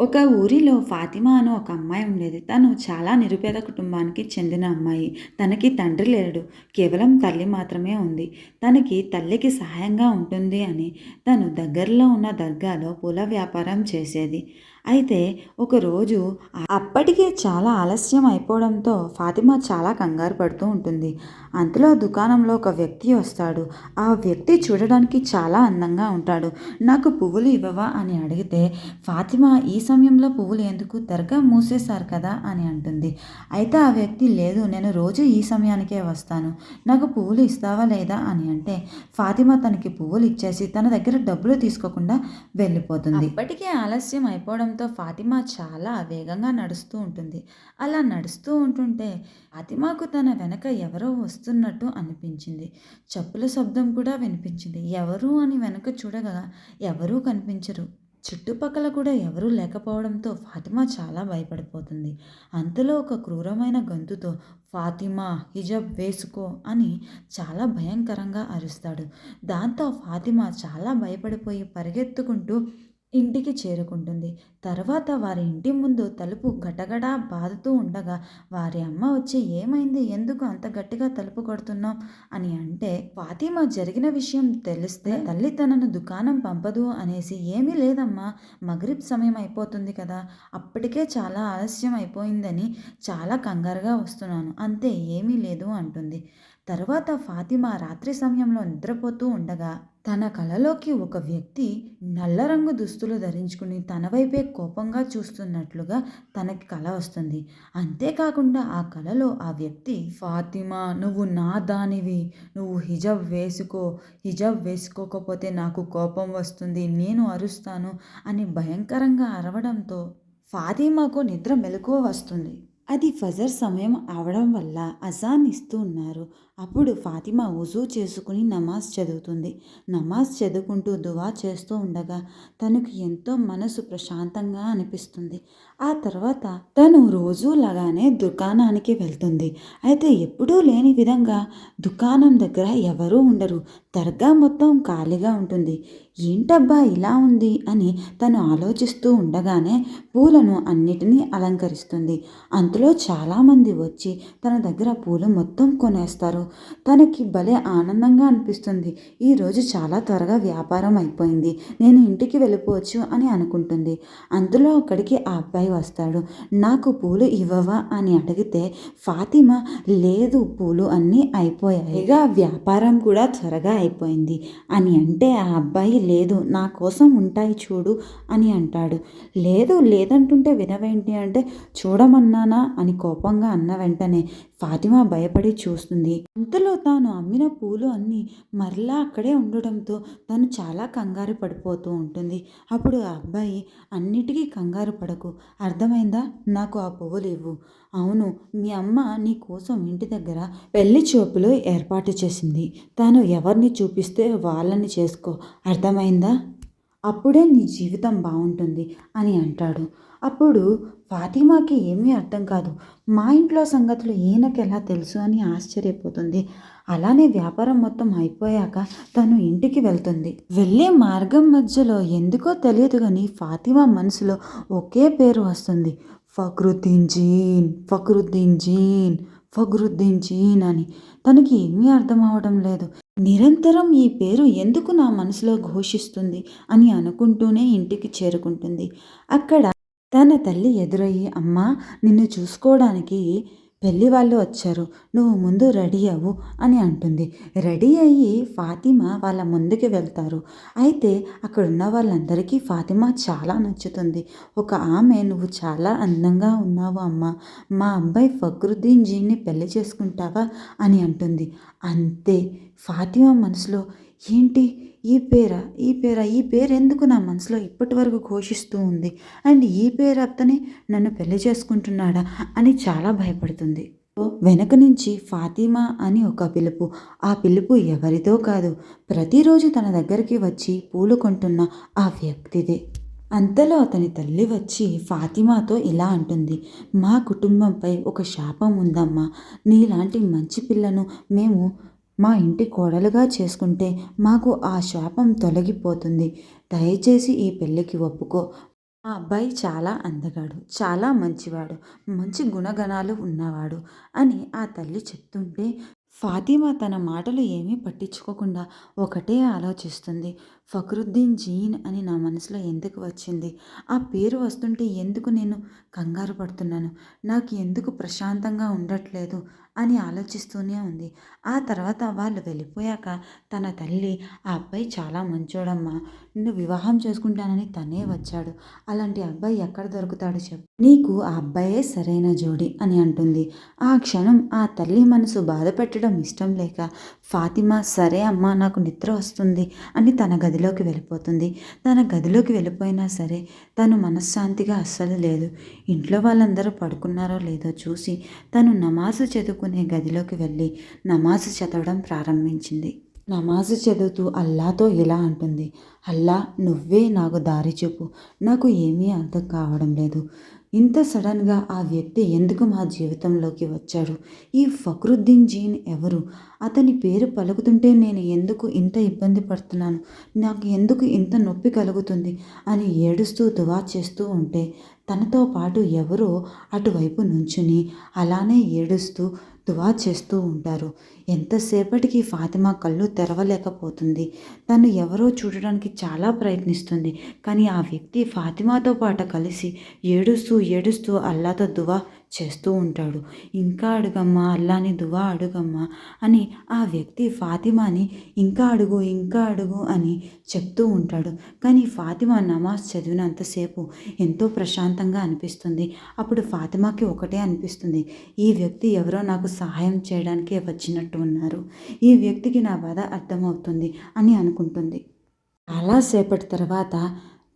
ఒక ఊరిలో ఫాతిమా అని ఒక అమ్మాయి ఉండేది. తను చాలా నిరుపేద కుటుంబానికి చెందిన అమ్మాయి. తనకి తండ్రి లేడు. కేవలం తల్లి మాత్రమే ఉంది. తనకి తల్లికి సహాయంగా ఉంటుంది అని తను దగ్గరలో ఉన్న దర్గాలో పూల వ్యాపారం చేసేది. అయితే ఒకరోజు అప్పటికే చాలా ఆలస్యం అయిపోవడంతో ఫాతిమా చాలా కంగారు పడుతూ ఉంటుంది. అంతలో దుకాణంలో ఒక వ్యక్తి వస్తాడు. ఆ వ్యక్తి చూడడానికి చాలా అందంగా ఉంటాడు. నాకు పువ్వులు ఇవ్వవా? అని అడిగితే ఫాతిమా ఈ సమయంలో పువ్వులు ఎందుకు? దర్గా మూసేశారు కదా? అని అంటుంది. అయితే ఆ వ్యక్తి లేదు నేను రోజు ఈ సమయానికే వస్తాను. నాకు పువ్వులు ఇస్తావా లేదా? అని అంటే ఫాతిమా తనకి పువ్వులు ఇచ్చేసి తన దగ్గర డబ్బులు తీసుకోకుండా వెళ్ళిపోతుంది. ఇప్పటికే ఆలస్యం అయిపోవడం అయిపోవడంతో ఫాతిమా చాలా వేగంగా నడుస్తూ ఉంటుంది. అలా నడుస్తూ ఉంటుంటే ఫాతిమాకు తన వెనక ఎవరో వస్తున్నట్టు అనిపించింది. చెప్పుల శబ్దం కూడా వినిపించింది. ఎవరు అని వెనక చూడగా ఎవరూ కనిపించరు. చుట్టుపక్కల కూడా ఎవరూ లేకపోవడంతో ఫాతిమా చాలా భయపడిపోతుంది. అంతలో ఒక క్రూరమైన గొంతుతో ఫాతిమా హిజబ్ వేసుకో అని చాలా భయంకరంగా అరుస్తాడు. దాంతో ఫాతిమా చాలా భయపడిపోయి పరిగెత్తుకుంటూ ఇంటికి చేరుకుంటుంది. తర్వాత వారి ఇంటి ముందు తలుపు గటగడా బాదుతూ ఉండగా వారి అమ్మ వచ్చి ఏమైంది? ఎందుకు అంత గట్టిగా తలుపు కొడుతున్నాం అని అంటే ఫాతిమా జరిగిన విషయం తెలిస్తే తల్లి తనను దుకాణం పంపదు అనేసి ఏమీ లేదమ్మా. మగరిబ్ సమయం అయిపోతుంది కదా. అప్పటికే చాలా ఆలస్యం అయిపోయిందని చాలా కంగారుగా వస్తున్నాను. అంతే ఏమీ లేదు అంటుంది. తర్వాత ఫాతిమా రాత్రి సమయంలో నిద్రపోతూ ఉండగా తన కలలోకి ఒక వ్యక్తి నల్ల రంగు దుస్తులు ధరించుకుని తన వైపే కోపంగా చూస్తున్నట్లుగా తనకి కల వస్తుంది. అంతేకాకుండా ఆ కలలో ఆ వ్యక్తి ఫాతిమా నువ్వు నా దానివి. నువ్వు హిజబ్ వేసుకో. హిజబ్ వేసుకోకపోతే నాకు కోపం వస్తుంది. నేను అరుస్తాను అని భయంకరంగా అరవడంతో ఫాతిమాకు నిద్ర మెలకువ వస్తుంది. అది ఫజర్ సమయం అవడం వల్ల అజాన్ ఇస్తూ ఉన్నారు. అప్పుడు ఫాతిమా ఉజూ చేసుకుని నమాజ్ చదువుతుంది. నమాజ్ చదువుకుంటూ దువా చేస్తూ ఉండగా తనకు ఎంతో మనసు ప్రశాంతంగా అనిపిస్తుంది. ఆ తర్వాత తను రోజులాగానే దుకాణానికి వెళ్తుంది. అయితే ఎప్పుడూ లేని విధంగా దుకాణం దగ్గర ఎవరూ ఉండరు. దర్గా మొత్తం ఖాళీగా ఉంటుంది. ఏంటబ్బా ఇలా ఉంది? అని తను ఆలోచిస్తూ ఉండగానే పూలను అన్నిటినీ అలంకరిస్తుంది. అంతలో చాలామంది వచ్చి తన దగ్గర పూలు మొత్తం కొనేస్తారు. తనకి భలే ఆనందంగా అనిపిస్తుంది. ఈరోజు చాలా త్వరగా వ్యాపారం అయిపోయింది. నేను ఇంటికి వెళ్ళిపోవచ్చు అని అనుకుంటుంది. అందులో అక్కడికి ఆ అబ్బాయి వస్తాడు. నాకు పూలు ఇవ్వవా అని అడిగితే ఫాతిమా లేదు పూలు అన్నీ అయిపోయాయి. ఇక వ్యాపారం కూడా త్వరగా అయిపోయింది. అని అంటే ఆ అబ్బాయి లేదు నా కోసం ఉంటాయి చూడు అని అంటాడు. లేదు లేదంటుంటే వినవేంటి అంటే చూడమన్నానా? అని కోపంగా అన్న వెంటనే ఫాతిమా భయపడి చూస్తుంది. అంతలో తాను అమ్మిన పూలు అన్నీ మరలా అక్కడే ఉండడంతో తను చాలా కంగారు పడిపోతూ ఉంటుంది. అప్పుడు ఆ అబ్బాయి అన్నిటికీ కంగారు పడకు. అర్థమైందా? నాకు ఆ పువ్వులు ఇవ్వు అవును మీ అమ్మ నీ కోసం ఇంటి దగ్గర పెళ్ళి చూపులు ఏర్పాటు చేసింది. తాను ఎవరిని చూపిస్తే వాళ్ళని చేసుకో. అర్థమైందా? అప్పుడే నీ జీవితం బాగుంటుంది అని అంటాడు. అప్పుడు ఫాతిమాకి ఏమీ అర్థం కాదు. మా ఇంట్లో సంగతులు ఈయనకి ఎలా తెలుసు అని ఆశ్చర్యపోతుంది. అలానే వ్యాపారం మొత్తం అయిపోయాక తను ఇంటికి వెళ్తుంది. వెళ్ళే మార్గం మధ్యలో ఎందుకో తెలియదు కానీ ఫాతిమా మనసులో ఒకే పేరు వస్తుంది. ఫక్రుద్దీన్ జీన్ ఫక్రుద్దీన్ జీన్ ఫక్రుద్దీన్ జీన్ అని. తనకి ఏమీ అర్థం అవడం లేదు. నిరంతరం ఈ పేరు ఎందుకు నా మనసులో ఘోషిస్తుంది అని అనుకుంటూనే ఇంటికి చేరుకుంటుంది. అక్కడ తన తల్లి ఎదురయ్యి అమ్మ నిన్ను చూసుకోవడానికి పెళ్ళి వాళ్ళు వచ్చారు. నువ్వు ముందు రెడీ అవ్వు అని అంటుంది. రెడీ అయ్యి ఫాతిమా వాళ్ళ ముందుకు వెళ్తారు. అయితే అక్కడున్న వాళ్ళందరికీ ఫాతిమా చాలా నచ్చుతుంది. ఒక ఆమె నువ్వు చాలా అందంగా ఉన్నావు అమ్మ. మా అబ్బాయి ఫక్రుద్దీన్ జీని పెళ్ళి చేసుకుంటావా? అని అంటుంది. అంతే. ఫాతిమా మనసులో ఏంటి? ఈ పేర ఈ పేర ఈ పేరు ఎందుకు నా మనసులో ఇప్పటి వరకు ఘోషిస్తూ ఉంది? అండ్ ఈ పేరు అతనే నన్ను పెళ్ళి చేసుకుంటున్నాడా అని చాలా భయపడుతుంది. వెనక నుంచి ఫాతిమా అని ఒక పిలుపు. ఆ పిలుపు ఎవరిదో కాదు ప్రతిరోజు తన దగ్గరికి వచ్చి పూలు కొంటున్న ఆ వ్యక్తిదే. అంతలో అతని తల్లి వచ్చి ఫాతిమాతో ఇలా అంటుంది మా కుటుంబంపై ఒక శాపం ఉందమ్మా. నీలాంటి మంచి పిల్లను మేము మా ఇంటి కోడలుగా చేసుకుంటే మాకు ఆ శాపం తొలగిపోతుంది. దయచేసి ఈ పెళ్ళికి ఒప్పుకో. ఆ అబ్బాయి చాలా అందగాడు చాలా మంచివాడు మంచి గుణగణాలు ఉన్నవాడు అని ఆ తల్లి చెప్తుంటే ఫాతిమా తన మాటలు ఏమీ పట్టించుకోకుండా ఒకటే ఆలోచిస్తుంది. ఫక్రుద్దీన్ జీన్ అని నా మనసులో ఎందుకు వచ్చింది? ఆ పేరు వస్తుంటే ఎందుకు నేను కంగారు పడుతున్నాను? నాకు ఎందుకు ప్రశాంతంగా ఉండట్లేదు? అని ఆలోచిస్తూనే ఉంది. ఆ తర్వాత వాళ్ళు వెళ్ళిపోయాక తన తల్లి ఆ అబ్బాయి చాలా మంచోడమ్మా. నిన్ను వివాహం చేసుకుంటానని తనే వచ్చాడు. అలాంటి అబ్బాయి ఎక్కడ దొరుకుతాడు చెప్పు. నీకు ఆ అబ్బాయే సరైన జోడి అని అంటుంది. ఆ క్షణం ఆ తల్లి మనసు బాధ పెట్టడం ఇష్టం లేక ఫాతిమా సరే అమ్మా నాకు నిద్ర వస్తుంది అని తన గది గదిలోకి వెళ్ళిపోతుంది. తన గదిలోకి వెళ్ళిపోయినా సరే తను మనశ్శాంతిగా అస్సలు లేదు. ఇంట్లో వాళ్ళందరూ పడుకున్నారో లేదో చూసి తను నమాజు చదువుకునే గదిలోకి వెళ్ళి నమాజు చదవడం ప్రారంభించింది. నమాజు చదువుతూ అల్లాతో ఇలా అంటుంది. అల్లా నువ్వే నాకు దారి చూపు. నాకు ఏమీ అర్థం కావడం లేదు. ఇంత సడన్గా ఆ వ్యక్తి ఎందుకు మా జీవితంలోకి వచ్చాడు? ఈ ఫక్రుద్దీన్ జీన్ ఎవరు? అతని పేరు పలుకుతుంటే నేను ఎందుకు ఇంత ఇబ్బంది పడుతున్నాను? నాకు ఎందుకు ఇంత నొప్పి కలుగుతుంది? అని ఏడుస్తూ దువా చేస్తూ ఉంటే తనతో పాటు ఎవరో అటువైపు నుంచుని అలానే ఏడుస్తూ దువా చేస్తూ ఉంటారు. ఎంతసేపటికి ఫాతిమా కళ్ళు తెరవలేకపోతుంది. తను ఎవరో చూడడానికి చాలా ప్రయత్నిస్తుంది. కానీ ఆ వ్యక్తి ఫాతిమాతో పాటు కలిసి ఏడుస్తూ ఏడుస్తూ అల్లాతో దువా చేస్తూ ఉంటాడు. ఇంకా అడుగమ్మా అల్లాని దువా అడుగమ్మా అని ఆ వ్యక్తి ఫాతిమాని ఇంకా అడుగు ఇంకా అడుగు అని చెప్తూ ఉంటాడు. కానీ ఫాతిమా నమాజ్ చదివినంతసేపు ఎంతో ప్రశాంతంగా అనిపిస్తుంది. అప్పుడు ఫాతిమాకి ఒకటే అనిపిస్తుంది. ఈ వ్యక్తి ఎవరో నాకు సహాయం చేయడానికే వచ్చినట్టు ఉన్నారు. ఈ వ్యక్తికి నా బాధ అర్థమవుతుంది అని అనుకుంటుంది. చాలాసేపటి తర్వాత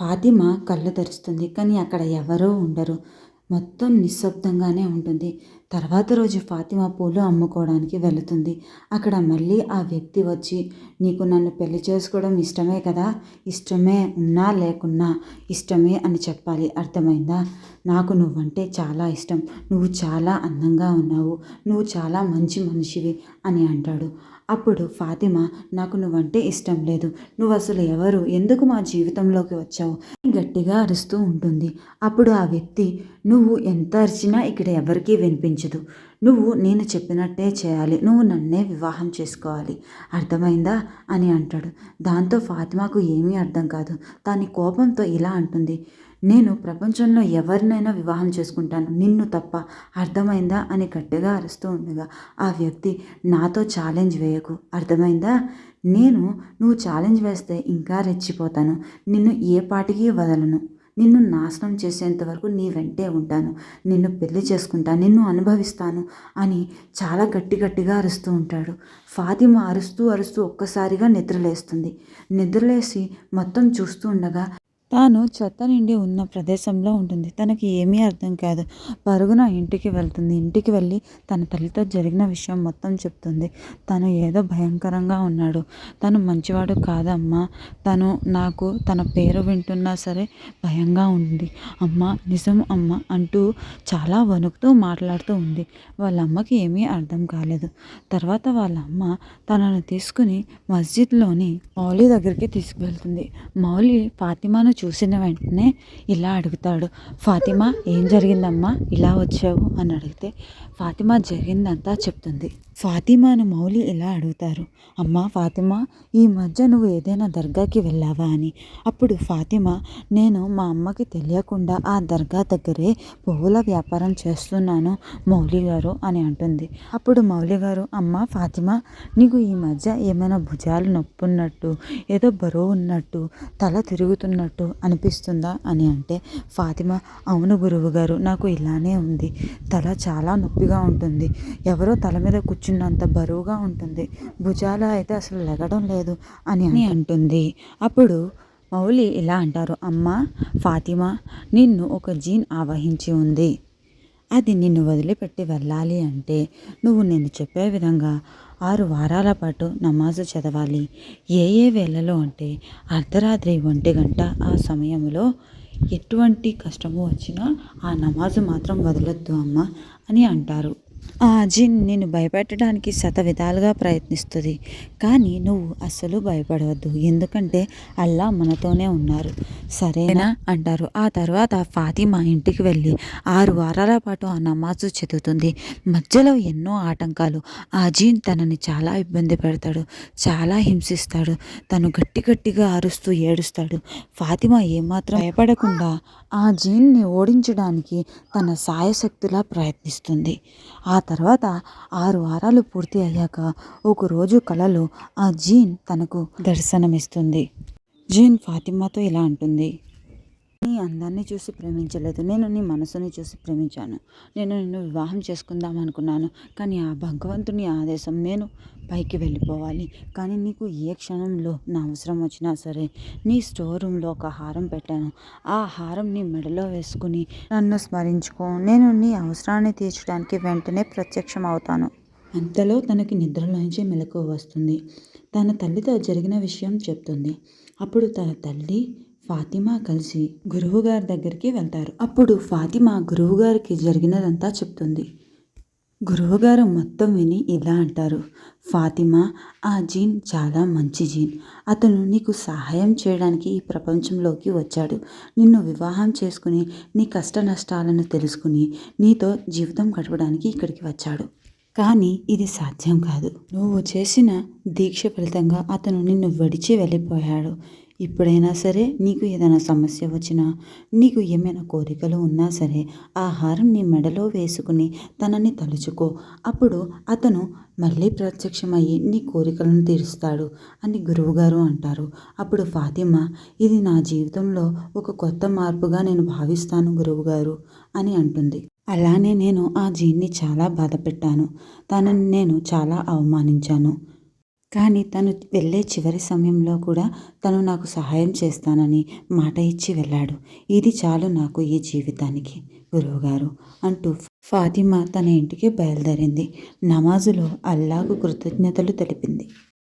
ఫాతిమా కళ్ళు తెరుస్తుంది. కానీ అక్కడ ఎవరో ఉండరు. మొత్తం నిశ్శబ్దంగానే ఉంటుంది. తర్వాత రోజు ఫాతిమా పూలు అమ్ముకోవడానికి వెళుతుంది. అక్కడ మళ్ళీ ఆ వ్యక్తి వచ్చి నీకు నన్ను పెళ్ళి చేసుకోవడం ఇష్టమే కదా? ఇష్టమే ఉన్నా లేకున్నా ఇష్టమే అని చెప్పాలి. అర్థమైందా? నాకు నువ్వంటే చాలా ఇష్టం. నువ్వు చాలా అందంగా ఉన్నావు. నువ్వు చాలా మంచి మనిషివి అని అంటాడు. అప్పుడు ఫాతిమా నాకు నువ్వంటే ఇష్టం లేదు. నువ్వు అసలు ఎవరు? ఎందుకు మా జీవితంలోకి వచ్చావు? గట్టిగా అరుస్తూ ఉంటుంది. అప్పుడు ఆ వ్యక్తి నువ్వు ఎంత అరిచినా ఇక్కడ ఎవరికీ వినిపించదు. నువ్వు నేను చెప్పినట్టే చేయాలి. నువ్వు నన్నే వివాహం చేసుకోవాలి. అర్థమైందా? అని అంటాడు. దాంతో ఫాతిమాకు ఏమీ అర్థం కాదు. దాని కోపంతో ఇలా అంటుంది. నేను ప్రపంచంలో ఎవరినైనా వివాహం చేసుకుంటాను. నిన్ను తప్ప అర్థమైందా? అని గట్టిగా అరుస్తూ ఉండగా ఆ వ్యక్తి నాతో ఛాలెంజ్ వేయకు. అర్థమైందా? నేను నువ్వు ఛాలెంజ్ వేస్తే ఇంకా రెచ్చిపోతాను. నిన్ను ఏ పాటికి వదలను. నిన్ను నాశనం చేసేంత వరకు నీ వెంటే ఉంటాను. నిన్ను పెళ్ళి చేసుకుంటా నిన్ను అనుభవిస్తాను అని చాలా గట్టి గట్టిగా అరుస్తూ ఉంటాడు. ఫాతిమ అరుస్తూ అరుస్తూ ఒక్కసారిగా నిద్రలేస్తుంది. నిద్రలేసి మొత్తం చూస్తూ ఉండగా తాను చెత్త నిండి ఉన్న ప్రదేశంలో ఉంటుంది. తనకి ఏమీ అర్థం కాదు. పరుగున ఇంటికి వెళ్తుంది. ఇంటికి వెళ్ళి తన తల్లితో జరిగిన విషయం మొత్తం చెప్తుంది. తను ఏదో భయంకరంగా ఉన్నాడు. తను మంచివాడు కాదమ్మా. తను నాకు తన పేరు వింటున్నా సరే భయంగా ఉంది. అమ్మ నిజం అమ్మ అంటూ చాలా వణుకుతూ మాట్లాడుతూ ఉంది. వాళ్ళ అమ్మకి ఏమీ అర్థం కాలేదు. తర్వాత వాళ్ళ అమ్మ తనను తీసుకుని మస్జిద్లోని మౌలి దగ్గరికి తీసుకువెళ్తుంది. మౌలి ఫాతిమాను చూసిన వెంటనే ఇలా అడుగుతాడు ఫాతిమా ఏం జరిగిందమ్మా? ఇలా వచ్చావు? అని అడిగితే ఫాతిమా జరిగిందంతా చెప్తుంది. ఫాతిమాను మౌలి ఇలా అడుగుతారు అమ్మా ఫాతిమా ఈ మధ్య నువ్వు ఏదైనా దర్గాకి వెళ్ళావా? అని. అప్పుడు ఫాతిమా నేను మా అమ్మకి తెలియకుండా ఆ దర్గా దగ్గరే పువ్వుల వ్యాపారం చేస్తున్నాను మౌలి గారు అని అంటుంది. అప్పుడు మౌలి గారు అమ్మ ఫాతిమా నీకు ఈ మధ్య ఏమైనా భుజాలు నొప్పున్నట్టు ఏదో బరువు ఉన్నట్టు తల తిరుగుతున్నట్టు అనిపిస్తుందా? అని అంటే ఫాతిమా అవును గురువు గారు నాకు ఇలానే ఉంది. తల చాలా నొప్పిగా ఉంటుంది. ఎవరో తల మీద కూర్చున్నంత బరువుగా ఉంటుంది. భుజాలు అయితే అసలు లెగడం లేదు అని అని అంటుంది. అప్పుడు మౌలి ఇలా అంటారు అమ్మ ఫాతిమా నిన్ను ఒక జీన్ ఆవహించి ఉంది. అది నిన్ను వదిలిపెట్టి వెళ్ళాలి అంటే నువ్వు నేను చెప్పే విధంగా ఆరు వారాల పాటు నమాజు చదవాలి. ఏ ఏ వేళలో అంటే అర్ధరాత్రి ఒంటి గంట ఆ సమయంలో ఎటువంటి కష్టము వచ్చినా ఆ నమాజు మాత్రం వదలొద్దు అమ్మ అని అంటారు. ఆ జిన్ నిన్ను భయపెట్టడానికి శత విధాలుగా ప్రయత్నిస్తుంది. కానీ నువ్వు అస్సలు భయపడవద్దు. ఎందుకంటే అల్లా మనతోనే ఉన్నారు. సరేనా? అంటారు. ఆ తర్వాత ఫాతిమా ఇంటికి వెళ్ళి ఆరు వారాల పాటు ఆ నమాజు చదువుతుంది. మధ్యలో ఎన్నో ఆటంకాలు. ఆ జీన్ తనని చాలా ఇబ్బంది పెడతాడు. చాలా హింసిస్తాడు. తను గట్టి గట్టిగా అరుస్తూ ఏడుస్తాడు. ఫాతిమా ఏమాత్రం భయపడకుండా ఆ జీన్ని ఓడించడానికి తన సాయశక్తులా ప్రయత్నిస్తుంది. ఆ తర్వాత ఆరు వారాలు పూర్తి అయ్యాక ఒకరోజు కలలో ఆ జీన్ తనకు దర్శనమిస్తుంది. జీన్ ఫాతిమాతో ఇలా అంటుంది. నీ అందాన్ని చూసి ప్రేమించలేదు. నేను నీ మనసుని చూసి ప్రేమించాను. నేను నిన్ను వివాహం చేసుకుందాం అనుకున్నాను. కానీ ఆ భగవంతుని ఆదేశం నేను పైకి వెళ్ళిపోవాలి. కానీ నీకు ఏ క్షణంలో నా అవసరం వచ్చినా సరే నీ స్టోర్ రూమ్లో ఒక హారం పెట్టాను. ఆ హారం నీ మెడలో వేసుకుని నన్ను స్మరించుకో. నేను నీ అవసరాన్ని తీర్చడానికి వెంటనే ప్రత్యక్షం అవుతాను. అంతలో తనకి నిద్రలోంచి మెలకువ వస్తుంది. తన తల్లితో జరిగిన విషయం చెప్తుంది. అప్పుడు తన తల్లి ఫాతిమా కలిసి గురువుగారి దగ్గరికి వెళ్తారు. అప్పుడు ఫాతిమా గురువుగారికి జరిగినదంతా చెప్తుంది. గురువుగారు మొత్తం విని ఇలా అంటారు. ఫాతిమా ఆ జీన్ చాలా మంచి జీన్. అతను నీకు సహాయం చేయడానికి ఈ ప్రపంచంలోకి వచ్చాడు. నిన్ను వివాహం చేసుకుని నీ కష్ట నష్టాలను తెలుసుకుని నీతో జీవితం గడపడానికి ఇక్కడికి వచ్చాడు. కానీ ఇది సాధ్యం కాదు. నువ్వు చేసిన దీక్ష ఫలితంగా అతను నిన్ను విడిచి వెళ్ళిపోయాడు. ఇప్పుడైనా సరే నీకు ఏదైనా సమస్య వచ్చినా నీకు ఏమైనా కోరికలు ఉన్నా సరే ఆ హారం నీ మెడలో వేసుకుని తనని తలుచుకో. అప్పుడు అతను మళ్ళీ ప్రత్యక్షమయ్యి నీ కోరికలను తీరుస్తాడు అని గురువుగారు అంటారు. అప్పుడు ఫాతిమా ఇది నా జీవితంలో ఒక కొత్త మార్పుగా నేను భావిస్తాను గురువుగారు అని అంటుంది. అలానే నేను ఆ జీన్ని చాలా బాధపెట్టాను. తనని నేను చాలా అవమానించాను. కానీ తను వెళ్ళే చివరి సమయంలో కూడా తను నాకు సహాయం చేస్తానని మాట ఇచ్చి వెళ్ళాడు. ఇది చాలు నాకు ఈ జీవితానికి గురువుగారు అంటూ ఫాతిమా తన ఇంటికి బయలుదేరింది. నమాజులో అల్లాకు కృతజ్ఞతలు తెలిపింది.